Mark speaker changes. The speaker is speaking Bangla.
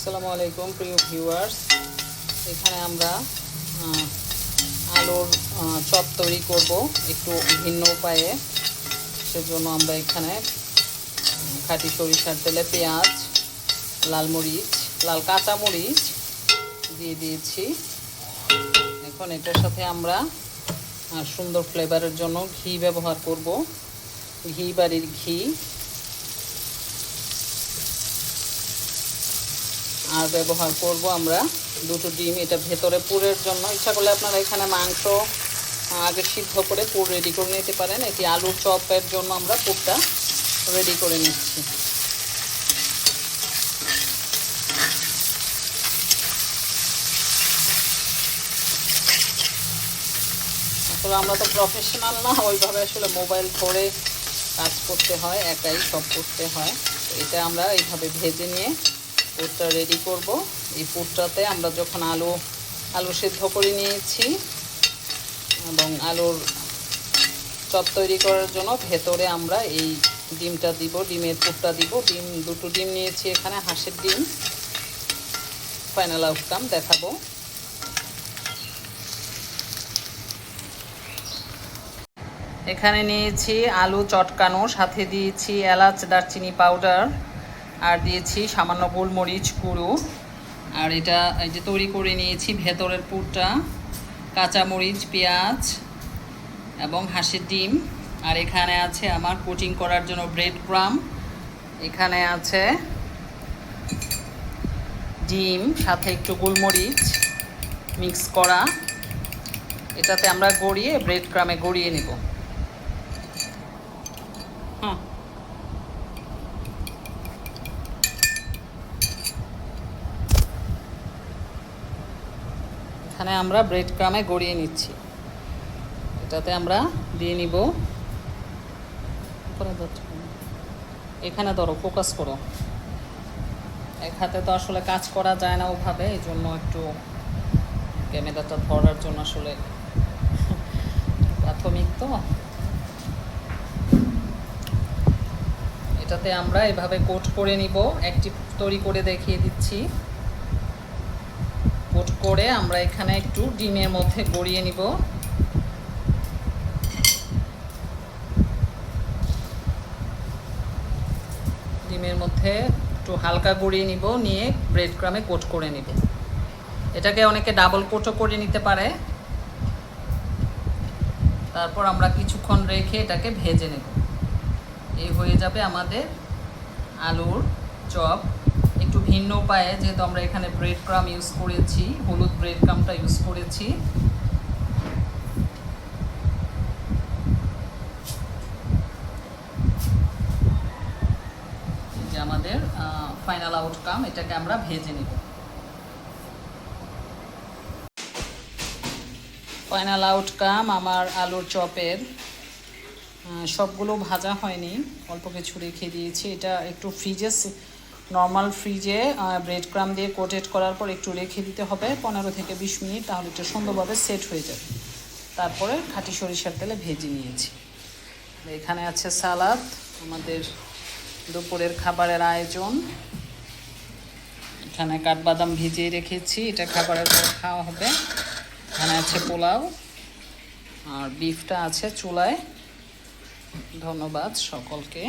Speaker 1: আসসালামু আলাইকুম, প্রিয় ভিউয়ার্স। এখানে আমরা আলুর চপ তৈরি করব একটু ভিন্ন উপায়ে। সেজন্য আমরা এখানে খাঁটি সরিষার তেলে পেঁয়াজ, লাল মরিচ, লাল কাঁচা মরিচ দিয়ে দিয়েছি। এখন এটার সাথে আমরা সুন্দর ফ্লেভারের জন্য ঘি ব্যবহার করব। ঘি, বাড়ির ঘি। আর ব্যবহার করব আমরা দুটো ডিম এটা ভেতরে পুরের জন্য। ইচ্ছা করলে আপনারা এখানে মাংস আগে সিদ্ধ করে পুর রেডি করে নিতে পারেন। এটি আলুর চপের জন্য আমরা পুরটা রেডি করে নিচ্ছি। আসলে আমরা তো প্রফেশনাল না, ওইভাবে আসলে মোবাইল ধরে কাজ করতে হয়, একাই সব করতে হয়। এটা আমরা এইভাবে ভেজে নিয়ে পুরটা রেডি করব। এই পুরটাতে আমরা যখন আলু আলু সিদ্ধ করে নিয়েছি এবং আলুর চপ তৈরি করার জন্য ভেতরে আমরা এই ডিমটা দিব, ডিমের পুরটা দিব। ডিম, দুটো ডিম নিয়েছি এখানে, হাঁসের ডিম। ফাইনাল আউটকাম দেখাবো। এখানে নিয়েছি আলু চটকানো, সাথে দিয়েছি এলাচ, দারচিনি পাউডার। আর দিয়েছি সামান্য গোলমরিচ গুঁড়ো। আর এটা, এই যে তৈরি করে নিয়েছি ভেতরের পুরটা। কাঁচামরিচ, পেঁয়াজ এবং হাঁসের ডিম। আর এখানে আছে আমার কোটিং করার জন্য ব্রেড ক্রাম। এখানে আছে ডিম, সাথে একটু গোলমরিচ মিক্স করা। এটাতে আমরা গড়িয়ে ব্রেড ক্রামে গড়িয়ে নেব। এখানে আমরা ব্রেড ক্রামে গড়িয়ে নিচ্ছি। এটাতে আমরা দিয়ে নিব? এখানে ধরো ফোকাস করো। এক হাতে তো আসলে কাজ করা যায় না ওভাবে, এই জন্য একটু ক্যামেরাটা ধরার জন্য আসলে প্রাথমিক তো। এটাতে আমরা এভাবে কোট করে নিব। একটি তৈরি করে দেখিয়ে দিচ্ছি। কোট করে আমরা এখানে একটু ডিমের মধ্যে গড়িয়ে নিব। ডিমের মধ্যে একটু হালকা গড়িয়ে নিব, নিয়ে ব্রেড ক্রামে কোট করে নিব। এটাকে অনেকে ডাবল কোটও করে নিতে পারে। তারপর আমরা কিছুক্ষণ রেখে এটাকে ভেজে নেব। এই হয়ে যাবে আমাদের আলুর চপ। ভিন্ন উপায়ে যেহেতু আমরা এখানে ব্রেড ক্রাম ইউজ করেছি, হলুদ ব্রেড ক্রামটা ইউজ করেছি। আমাদের ফাইনাল আউটকাম এটাকে আমরা ভেজে নেব। ফাইনাল আউটকাম আমার আলুর চপের সবগুলো ভাজা হয়নি, অল্প কিছু রেখে দিয়েছি। এটা একটু ফ্রিজে নর্মাল ফ্রিজে ব্রেড ক্রাম দিয়ে কোটেড করার পর একটু রেখে দিতে হবে। পনেরো থেকে বিশ মিনিট, তাহলে একটু সুন্দরভাবে সেট হয়ে যাবে। তারপরে খাঁটি সরিষার তেলে ভেজে নিয়েছি। এখানে আছে সালাদ, আমাদের দুপুরের খাবারের আয়োজন। এখানে কাঠবাদাম ভিজিয়ে রেখেছি, এটা খাবারের পর খাওয়া হবে। এখানে আছে পোলাও, আর বিফটা আছে চুলায়। ধন্যবাদ সকলকে।